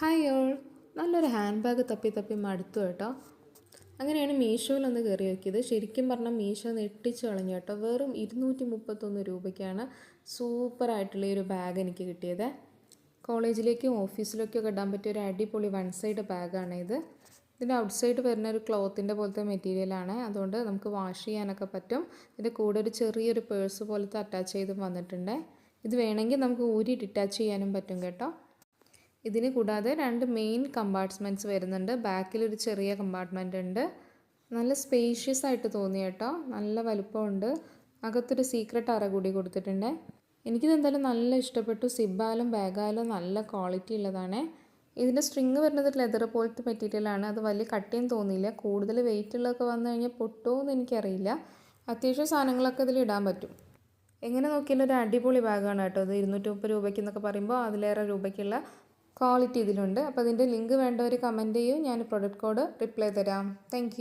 Hi all നല്ലൊരു hand bag തപ്പി തപ്പി മടുത്തു കേട്ടോ. അങ്ങനെയാണ് മീഷോയിലൊന്ന് കയറി നോക്കിയത്. ശരിക്കും പറഞ്ഞാൽ മീഷോ നെട്ടിച്ച് കളഞ്ഞു കേട്ടോ. വെറും ഇരുന്നൂറ്റി മുപ്പത്തൊന്ന് രൂപയ്ക്കാണ് സൂപ്പറായിട്ടുള്ള ഒരു ബാഗ് എനിക്ക് കിട്ടിയത്. കോളേജിലേക്കും ഓഫീസിലേക്കും ഒക്കെ ഇടാൻ പറ്റിയ ഒരു അടിപൊളി വൺ സൈഡ് ബാഗാണ് ഇത്. ഇതിന്റെ ഔട്ട് സൈഡ് വരുന്ന ഒരു ക്ലോത്തിന്റെ പോലത്തെ മെറ്റീരിയലാണ് അതുകൊണ്ട് നമുക്ക് വാഷ് ചെയ്യാനൊക്കെ പറ്റും. ഇതിന്റെ കൂടെ ഒരു ചെറിയൊരു പേഴ്സ് പോലത്തെ അറ്റാച്ച് ചെയ്തും വന്നിട്ടുണ്ട്. ഇത് വേണമെങ്കിൽ നമുക്ക് ഊരി ഡിറ്റാച്ച് ചെയ്യാനും പറ്റും കേട്ടോ. ഇതിന് കൂടാതെ രണ്ട് മെയിൻ കമ്പാർട്ട്മെന്റ്സ് വരുന്നുണ്ട്. ബാക്കിലൊരു ചെറിയ കമ്പാർട്ട്മെന്റ് ഉണ്ട്. നല്ല സ്പേഷ്യസ് ആയിട്ട് തോന്നി കേട്ടോ. നല്ല വലുപ്പമുണ്ട്. അകത്തൊരു സീക്രട്ട് അറ കൂടി കൊടുത്തിട്ടുണ്ട്. എനിക്കിത് എന്തായാലും നല്ല ഇഷ്ടപ്പെട്ടു. സിബാലും ബാഗായാലും നല്ല ക്വാളിറ്റി ഉള്ളതാണ്. ഇതിന്റെ സ്ട്രിങ് വരുന്നത് ലെതർ പോലത്തെ മെറ്റീരിയലാണ് അത് വലിയ കട്ടിയും തോന്നിയില്ല. കൂടുതൽ വെയിറ്റ് ഉള്ളതൊക്കെ വന്നു കഴിഞ്ഞാൽ പൊട്ടുമോ എന്ന് എനിക്കറിയില്ല. അത്യാവശ്യം സാധനങ്ങളൊക്കെ ഇതിൽ ഇടാൻ പറ്റും. എങ്ങനെ നോക്കിയാലും ഒരു അടിപൊളി ബാഗാണ് കേട്ടോ. അത് ഇരുന്നൂറ്റി മുപ്പത് രൂപയ്ക്ക് എന്നൊക്കെ പറയുമ്പോൾ അതിലേറെ രൂപയ്ക്കുള്ള ക്വാളിറ്റി ഇതിലുണ്ട്. അപ്പോൾ അതിന്റെ ലിങ്ക് വേണ്ടവർ കമന്റ് ചെയ്യൂ. ഞാൻ പ്രൊഡക്റ്റ് കോഡ് റിപ്ലൈ തരാം. താങ്ക്